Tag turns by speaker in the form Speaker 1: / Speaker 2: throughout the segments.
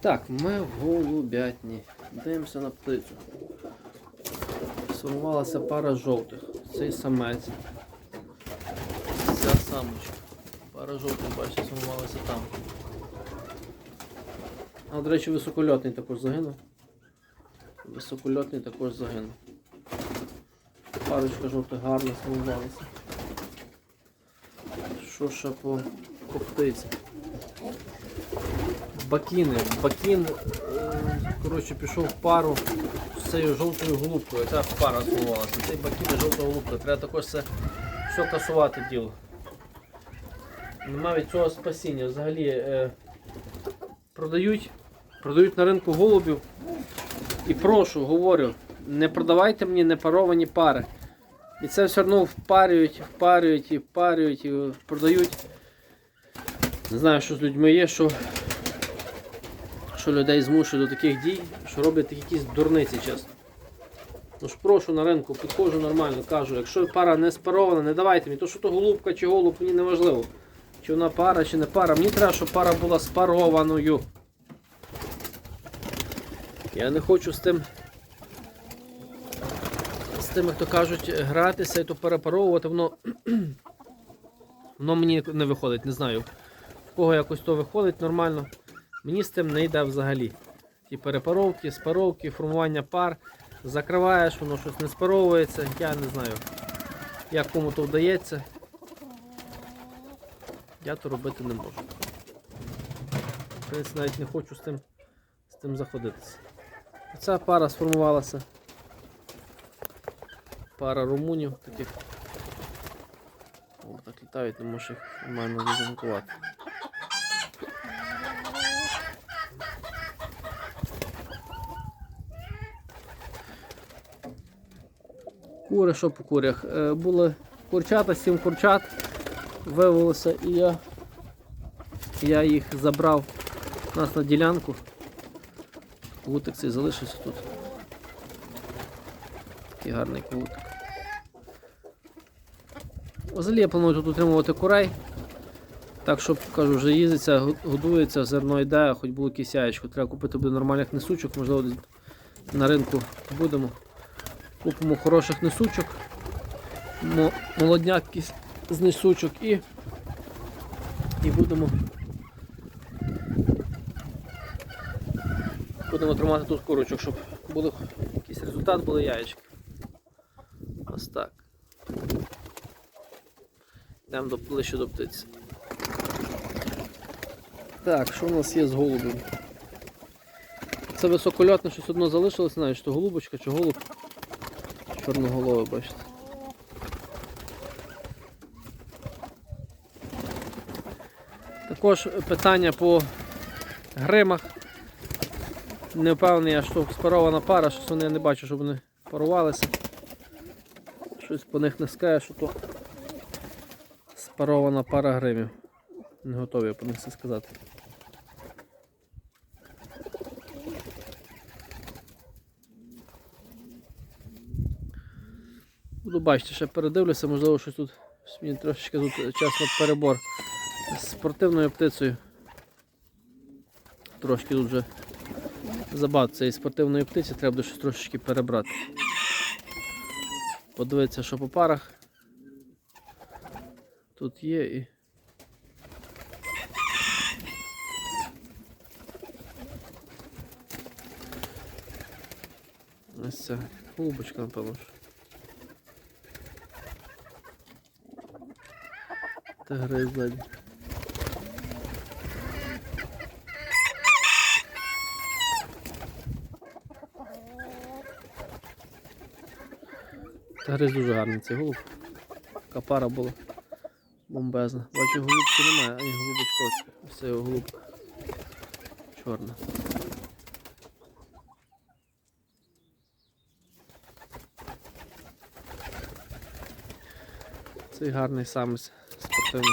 Speaker 1: Так, ми в голубятні. Дивимося на птицю. Сформувалася пара жовтих. Цей самець. Ця самочка. Пара жовтих, бачите, сформувалася там. А, до речі, високольотний також загинув. Високольотний також загинув. Парочка жовтих гарно сформувалася. Що ще по, по птиці? Бакіни. Бакін, е, коротше, пішов в пару з цією жовтою голубкою. Ця пара сховалася. Цей бакін і жовта. Треба також це все касувати діло. Нема від цього спасіння. Взагалі е, продають, продають на ринку голубів. І прошу, говорю, не продавайте мені непаровані пари. І це все одно впарюють, впарюють і впарюють і продають. Не знаю, що з людьми є, що що людей змушують до таких дій, що роблять якісь дурниці, чесно. Ну ж прошу на ринку, підходжу нормально, кажу, якщо пара не спарована, не давайте мені, то що то голубка чи голуб, мені не важливо. Чи вона пара, чи не пара. Мені треба, щоб пара була спарованою. Я не хочу з тим. З тими, хто кажуть, гратися і то перепаровувати, воно. воно мені не виходить, не знаю. В кого якось то виходить нормально. Мені з тим не йде взагалі. Ті перепаровки, спаровки, формування пар. Закриваєш, воно щось не спаровується. Я не знаю, як кому то вдається. Я то робити не можу. В принципі, навіть не хочу з тим, з тим заходитися. Ця пара сформувалася. Пара румунів таких. О, так літають, не можеш їх нормально визамкувати. Кури, що по курях? Е, були курчата, сім курчат виявилося і я, я їх забрав у нас на ділянку. Кутик цей залишився тут. Такий гарний кутик. Взагалі я планую тут утримувати курей. Так, щоб кажу, вже їздиться, годується, зерно йде, хоч було якесь. Треба купити буде нормальних несучок, можливо, на ринку будемо. Купимо хороших несучок, мо- молодняк з несучок і, і будемо, будемо тримати тут курочок, щоб були якийсь результат, були яєчки. Ось так. Йдемо ближче до птиці. Так, що у нас є з голубем? Це високольотне щось одно залишилось, знаю, то голубочка, чи голуб. Чорноголове, бачите. Також питання по гримах. Не впевнений, я, що спарована пара, щось вони я не бачу, щоб вони парувалися. Щось по них не скаже, що то спарована пара гримів. Не готовий я по них це сказати. Буду бачити, ще передивлюся, можливо, щось тут мені трошечки тут чесно перебор з спортивною птицею. Трошки тут вже забагато цієї спортивної птиці, треба буде щось трошечки перебрати. Подивитися, що по парах тут є і. Ось ця голубочка, напевно. Та гриз дуже гарний цей голуб. Така пара була бомбезна. Бачу, голубки немає, ані голубочка. Ось його голубка. Чорна. Цей гарний самець спортивний.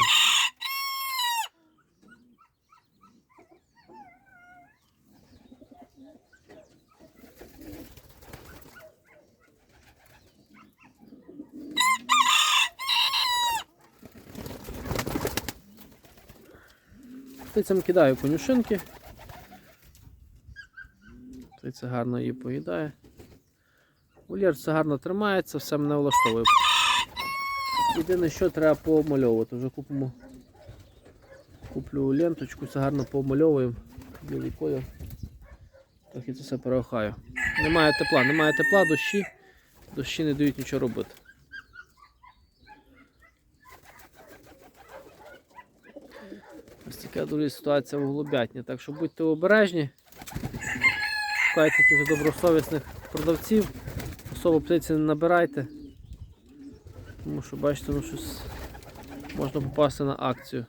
Speaker 1: Птицям кидаю конюшинки. птиця гарно її поїдає. Вольєр гарно тримається, все мене влаштовує. Єдине, що треба поомальовувати. Вже купимо. Куплю ленточку, це гарно поомальовуємо. Білий колір. Трохи це все переохаю. Немає тепла, немає тепла, дощі. Дощі не дають нічого робити. Ось така дуже ситуація в голубятні. Так що будьте обережні. Шукайте таких добросовісних продавців. Особо птиці не набирайте. Тому що бачите, ну щось можна попасти на акцію.